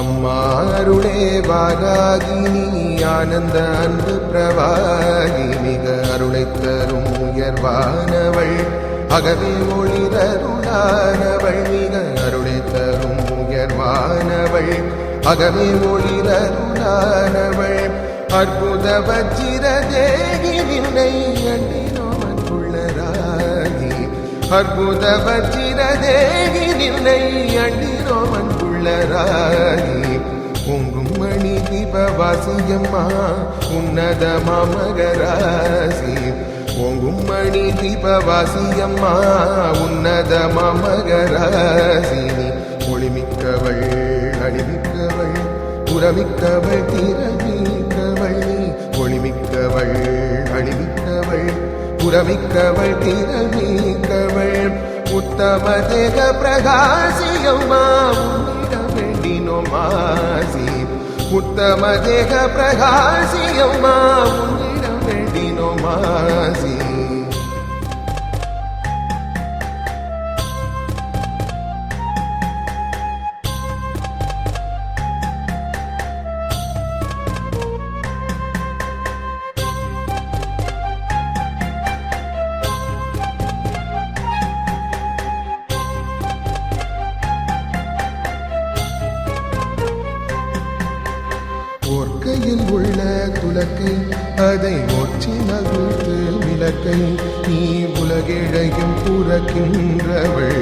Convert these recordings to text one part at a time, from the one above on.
அம்மாருளே வாராகினி ஆனந்த அன்பு பிரவாகி மிக அருளை தரும் உயர்வானவள். அகவே ஒளிரருளானவள் மிக அருளை தரும் உயர்வானவள். அகவே ஒளிரருளானவள் அற்புத வச்சிர தேகி நின்னை அண்டினோம் அற்புத வச்சிர தேகி நின்னை அண்டினோம் மலராயி. பொங்கும் மணி தீபவாசியம்மா உன்னத மாமகராசி. பொங்கும் மணி தீபவாசியம்மா உன்னத மாமகராசி. ஒளிமிக்கவள் அழிமிக்கவள் புறமிக்கவள் திறமிக்கவள் ஒளிமிக்கவள் அழிமிக்கவள் புறமிக்கவள் திறமிக்கவள் உத்தம தேக பிரகாசியம்மா மாசி. வேண்டினோம் ஆசி உத்தம தேக பிரகாசியம்மா. ஒர்க்கையில் உள்ள துலக்கை அதை ஒற்றி நகுத்து விளக்கை நீ உலகிழையும் புறக்கின்றவள்.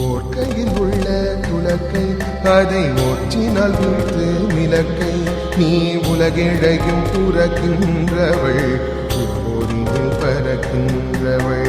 ஓர்க்கையில் உள்ள துலக்கை அதை ஒற்றினால் வீழ்த்து விளக்கை நீ உலகிழையும் புறக்கின்றவள் இப்போதில் நடக்கின்றவள்